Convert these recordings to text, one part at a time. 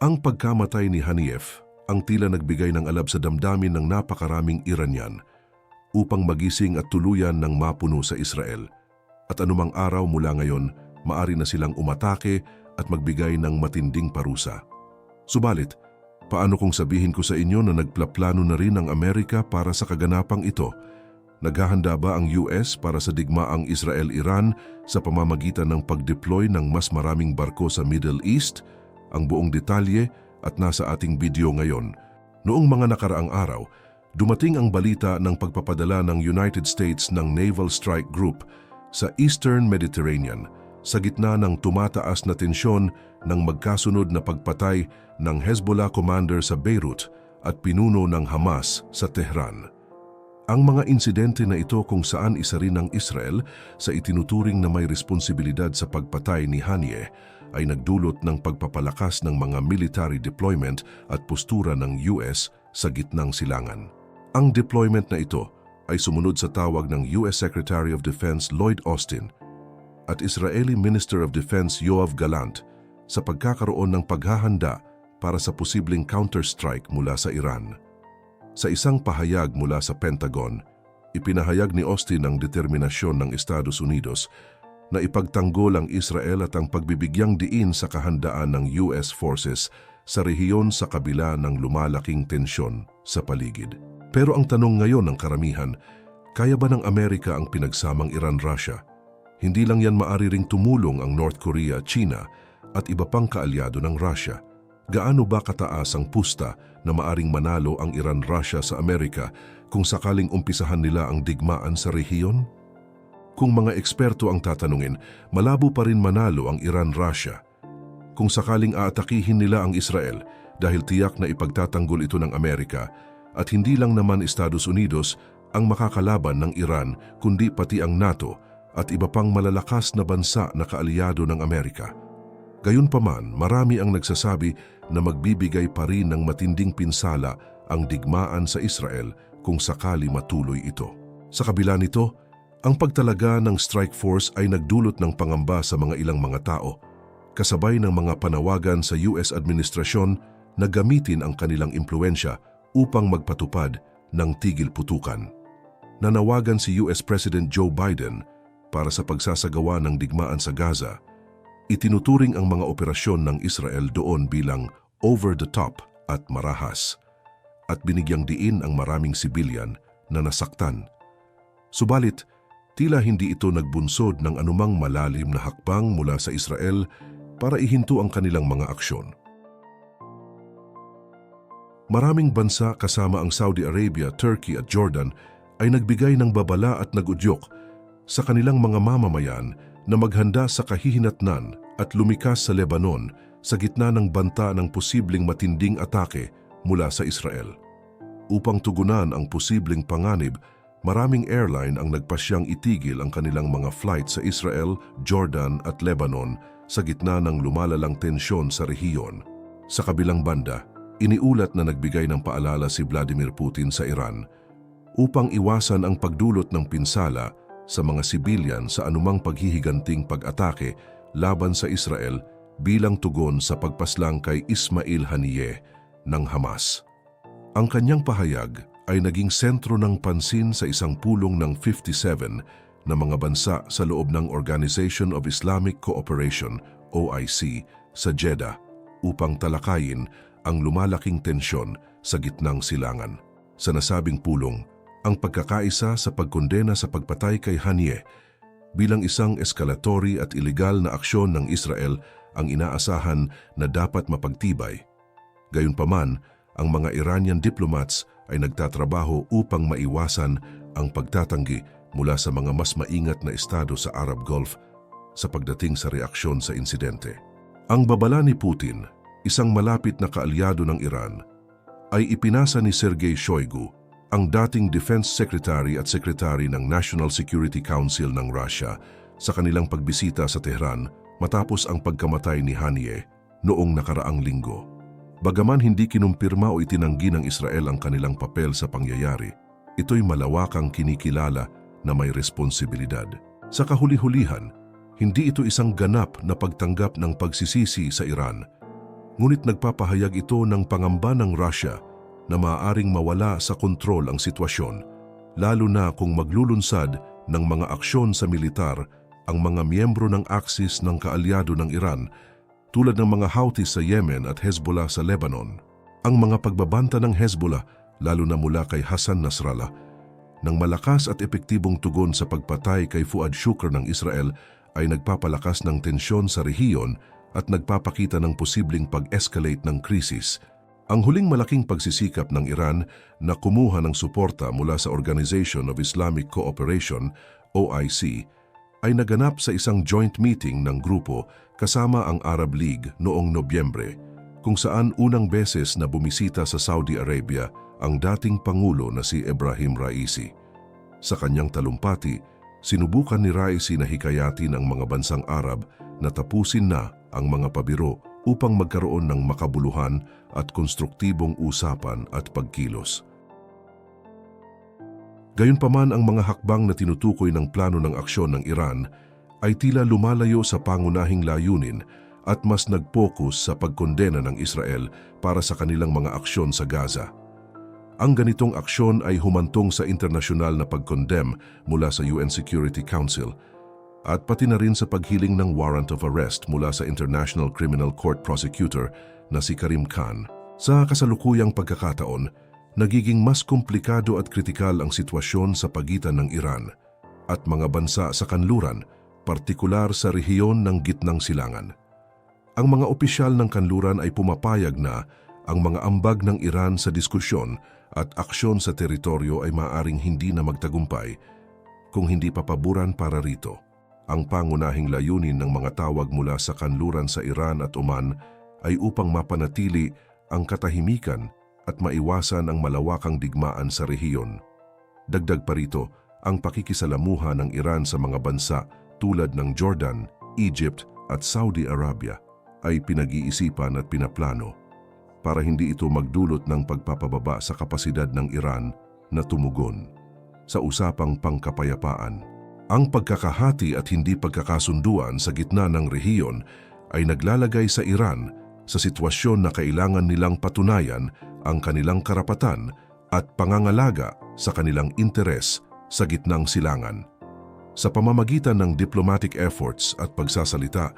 Ang pagkamatay ni Haniyeh ang tila nagbigay ng alab sa damdamin ng napakaraming Iranian upang magising at tuluyan ng mapuno sa Israel. At anumang araw mula ngayon, maari na silang umatake at magbigay ng matinding parusa. Subalit, paano kung sabihin ko sa inyo na nagplaplano na rin ang Amerika para sa kaganapang ito? Naghahanda ba ang US para sa digmaang Israel-Iran sa pamamagitan ng pag-deploy ng mas maraming barko sa Middle East? Ang buong detalye at nasa ating video ngayon. Noong mga nakaraang araw, dumating ang balita ng pagpapadala ng United States ng Naval Strike Group sa Eastern Mediterranean sa gitna ng tumataas na tensyon ng magkasunod na pagpatay ng Hezbollah commander sa Beirut at pinuno ng Hamas sa Tehran. Ang mga insidente na ito kung saan isa rin ng Israel sa itinuturing na may responsibilidad sa pagpatay ni Haniyeh ay nagdulot ng pagpapalakas ng mga military deployment at postura ng US sa gitnang silangan. Ang deployment na ito ay sumunod sa tawag ng US Secretary of Defense Lloyd Austin at Israeli Minister of Defense Yoav Galant sa pagkakaroon ng paghahanda para sa posibleng counterstrike mula sa Iran. Sa isang pahayag mula sa Pentagon, ipinahayag ni Austin ang determinasyon ng Estados Unidos na ipagtanggol ang Israel at ang pagbibigyang diin sa kahandaan ng US forces sa rehiyon sa kabila ng lumalaking tensyon sa paligid. Pero ang tanong ngayon ng karamihan, kaya ba ng Amerika ang pinagsamang Iran-Russia? Hindi lang yan maari ring tumulong ang North Korea, China at iba pang kaalyado ng Russia. Gaano ba kataas ang pusta na maaring manalo ang Iran-Russia sa Amerika kung sakaling umpisahan nila ang digmaan sa rehiyon? Kung mga eksperto ang tatanungin, malabo pa rin manalo ang Iran-Russia. Kung sakaling aatakihin nila ang Israel dahil tiyak na ipagtatanggol ito ng Amerika at hindi lang naman Estados Unidos ang makakalaban ng Iran kundi pati ang NATO at iba pang malalakas na bansa na kaalyado ng Amerika. Gayunpaman, marami ang nagsasabi na magbibigay pa rin ng matinding pinsala ang digmaan sa Israel kung sakali matuloy ito. Sa kabila nito, ang pagtalaga ng strike force ay nagdulot ng pangamba sa mga ilang mga tao, kasabay ng mga panawagan sa US administrasyon na gamitin ang kanilang impluensya upang magpatupad ng tigil putukan. Nanawagan si US President Joe Biden para sa pagsasagawa ng digmaan sa Gaza, itinuturing ang mga operasyon ng Israel doon bilang over the top at marahas, at binigyang diin ang maraming sibilyan na nasaktan. Subalit, Tila hindi ito nagbunsod ng anumang malalim na hakbang mula sa Israel para ihinto ang kanilang mga aksyon. Maraming bansa kasama ang Saudi Arabia, Turkey at Jordan ay nagbigay ng babala at nagudyok sa kanilang mga mamamayan na maghanda sa kahihinatnan at lumikas sa Lebanon sa gitna ng banta ng posibleng matinding atake mula sa Israel. Upang tugunan ang posibleng panganib maraming airline ang nagpasyang itigil ang kanilang mga flight sa Israel, Jordan at Lebanon sa gitna ng lumalalang tensyon sa rehiyon. Sa kabilang banda, iniulat na nagbigay ng paalala si Vladimir Putin sa Iran upang iwasan ang pagdulot ng pinsala sa mga sibilyan sa anumang paghihiganting pag-atake laban sa Israel bilang tugon sa pagpaslang kay Ismail Haniyeh ng Hamas. Ang kanyang pahayag ay naging sentro ng pansin sa isang pulong ng 57 na mga bansa sa loob ng Organization of Islamic Cooperation OIC sa Jeddah upang talakayin ang lumalaking tensyon sa gitnang silangan. Sa nasabing pulong, ang pagkakaisa sa pagkondena sa pagpatay kay Haniyeh bilang isang eskalatory at ilegal na aksyon ng Israel ang inaasahan na dapat mapagtibay. Gayunpaman, ang mga Iranian diplomats ay nagtatrabaho upang maiwasan ang pagtatanggi mula sa mga mas maingat na estado sa Arab Gulf sa pagdating sa reaksyon sa insidente. Ang babala ni Putin, isang malapit na kaalyado ng Iran, ay ipinasa ni Sergei Shoigu, ang dating Defense Secretary at Secretary ng National Security Council ng Russia sa kanilang pagbisita sa Tehran matapos ang pagkamatay ni Haniyeh noong nakaraang linggo. Bagaman hindi kinumpirma o itinanggi ng Israel ang kanilang papel sa pangyayari, ito'y malawakang kinikilala na may responsibilidad. Sa kahuli-hulihan, hindi ito isang ganap na pagtanggap ng pagsisisi sa Iran. Ngunit nagpapahayag ito ng pangamba ng Russia na maaaring mawala sa kontrol ang sitwasyon, lalo na kung maglulunsad ng mga aksyon sa militar ang mga miyembro ng Axis ng kaalyado ng Iran tulad ng mga Houthis sa Yemen at Hezbollah sa Lebanon. Ang mga pagbabanta ng Hezbollah, lalo na mula kay Hassan Nasrallah, ng malakas at epektibong tugon sa pagpatay kay Fuad Shukr ng Israel ay nagpapalakas ng tensyon sa rehiyon at nagpapakita ng posibleng pag-escalate ng krisis. Ang huling malaking pagsisikap ng Iran na kumuha ng suporta mula sa Organization of Islamic Cooperation, OIC, ay naganap sa isang joint meeting ng grupo kasama ang Arab League noong Nobyembre, kung saan unang beses na bumisita sa Saudi Arabia ang dating Pangulo na si Ibrahim Raisi. Sa kanyang talumpati, sinubukan ni Raisi na hikayatin ang mga bansang Arab na tapusin na ang mga pabiro upang magkaroon ng makabuluhan at konstruktibong usapan at pagkilos. Gayunpaman ang mga hakbang na tinutukoy ng plano ng aksyon ng Iran ay tila lumalayo sa pangunahing layunin at mas nag-focus sa pagkondena ng Israel para sa kanilang mga aksyon sa Gaza. Ang ganitong aksyon ay humantong sa internasyonal na pagkondem mula sa UN Security Council at pati na rin sa paghiling ng warrant of arrest mula sa International Criminal Court Prosecutor na si Karim Khan. Sa kasalukuyang pagkakataon, nagiging mas komplikado at kritikal ang sitwasyon sa pagitan ng Iran at mga bansa sa kanluran, partikular sa rehiyon ng Gitnang Silangan. Ang mga opisyal ng kanluran ay pumapayag na ang mga ambag ng Iran sa diskusyon at aksyon sa teritoryo ay maaring hindi na magtagumpay kung hindi papaboran para rito. Ang pangunahing layunin ng mga tawag mula sa kanluran sa Iran at Oman ay upang mapanatili ang katahimikan at maiwasan ang malawakang digmaan sa rehiyon. Dagdag pa rito ang pakikisalamuha ng Iran sa mga bansa tulad ng Jordan, Egypt at Saudi Arabia ay pinag-iisipan at pinaplano para hindi ito magdulot ng pagpapababa sa kapasidad ng Iran na tumugon sa usapang pangkapayapaan. Ang pagkakahati at hindi pagkakasunduan sa gitna ng rehiyon ay naglalagay sa Iran sa sitwasyon na kailangan nilang patunayan ang kanilang karapatan at pangangalaga sa kanilang interes sa gitnang silangan. Sa pamamagitan ng diplomatic efforts at pagsasalita,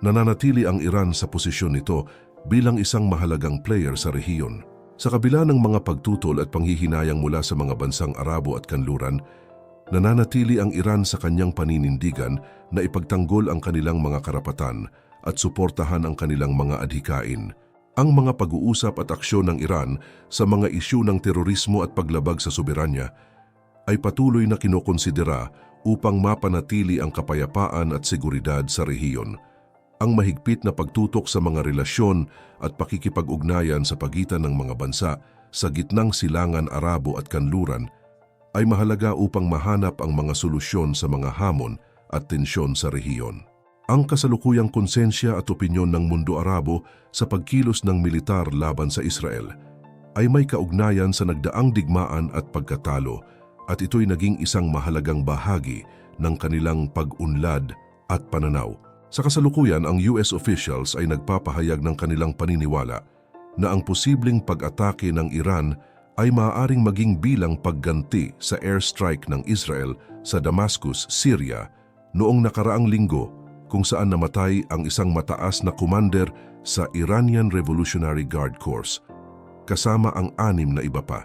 nananatili ang Iran sa posisyon nito bilang isang mahalagang player sa rehiyon. Sa kabila ng mga pagtutol at panghihinayang mula sa mga bansang Arabo at Kanluran, nananatili ang Iran sa kanyang paninindigan na ipagtanggol ang kanilang mga karapatan at suportahan ang kanilang mga adhikain. Ang mga pag-uusap at aksyon ng Iran sa mga isyu ng terorismo at paglabag sa soberanya ay patuloy na kinokonsidera upang mapanatili ang kapayapaan at seguridad sa rehiyon ang mahigpit na pagtutok sa mga relasyon at pakikipag-ugnayan sa pagitan ng mga bansa sa gitnang silangan Arabo at Kanluran ay mahalaga upang mahanap ang mga solusyon sa mga hamon at tensyon sa rehiyon. Ang kasalukuyang konsensya at opinyon ng mundo Arabo sa pagkilos ng militar laban sa Israel ay may kaugnayan sa nagdaang digmaan at pagkatalo at ito'y naging isang mahalagang bahagi ng kanilang pag-unlad at pananaw sa kasalukuyan, ang US officials ay nagpapahayag ng kanilang paniniwala na ang posibleng pag-atake ng Iran ay maaaring maging bilang pagganti sa airstrike ng Israel sa Damascus, Syria noong nakaraang linggo kung saan namatay ang isang mataas na commander sa Iranian Revolutionary Guard Corps kasama ang anim na iba pa.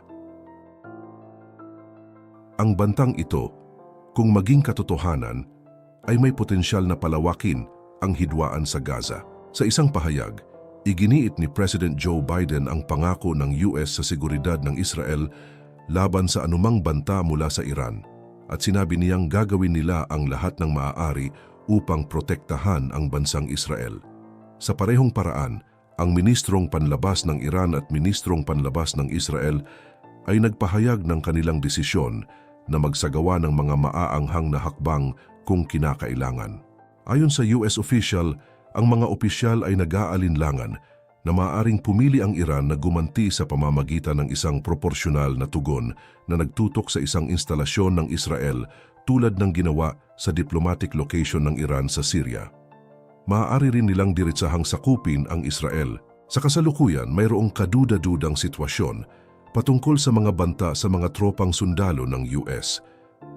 Ang bantang ito, kung maging katotohanan, ay may potensyal na palawakin ang hidwaan sa Gaza. Sa isang pahayag, iginiit ni President Joe Biden ang pangako ng US sa seguridad ng Israel laban sa anumang banta mula sa Iran at sinabi niyang gagawin nila ang lahat ng maaari upang protektahan ang bansang Israel. Sa parehong paraan, ang Ministrong Panlabas ng Iran at Ministrong Panlabas ng Israel ay nagpahayag ng kanilang desisyon na magsagawa ng mga maaanghang na hakbang kung kinakailangan. Ayon sa US official, ang mga opisyal ay nag-aalinlangan na maaaring pumili ang Iran na gumanti sa pamamagitan ng isang proporsyonal na tugon na nagtutok sa isang instalasyon ng Israel tulad ng ginawa sa diplomatic location ng Iran sa Syria. Maaari rin nilang diritsahang sakupin ang Israel Sa kasalukuyan, mayroong kaduda-dudang sitwasyon patungkol sa mga banta sa mga tropang sundalo ng US.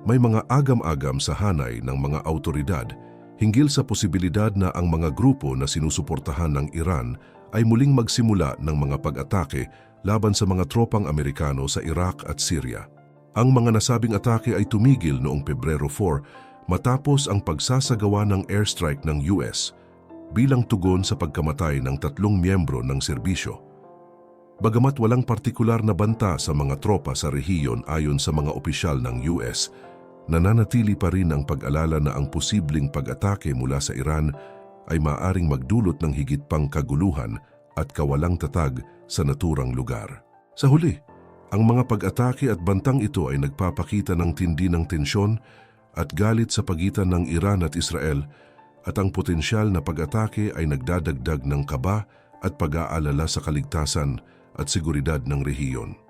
May mga agam-agam sa hanay ng mga autoridad hinggil sa posibilidad na ang mga grupo na sinusuportahan ng Iran ay muling magsimula ng mga pag-atake laban sa mga tropang Amerikano sa Iraq at Syria. Ang mga nasabing atake ay tumigil noong Pebrero 4 matapos ang pagsasagawa ng airstrike ng US bilang tugon sa pagkamatay ng tatlong miyembro ng serbisyo. Bagamat walang partikular na banta sa mga tropa sa rehiyon ayon sa mga opisyal ng US, nananatili pa rin ang pag-alala na ang posibleng pag-atake mula sa Iran ay maaring magdulot ng higit pang kaguluhan at kawalang tatag sa naturang lugar. Sa huli, ang mga pag-atake at bantang ito ay nagpapakita ng tindi ng tensyon at galit sa pagitan ng Iran at Israel at ang potensyal na pag-atake ay nagdadagdag ng kaba at pag-aalala sa kaligtasan at seguridad ng rehiyon.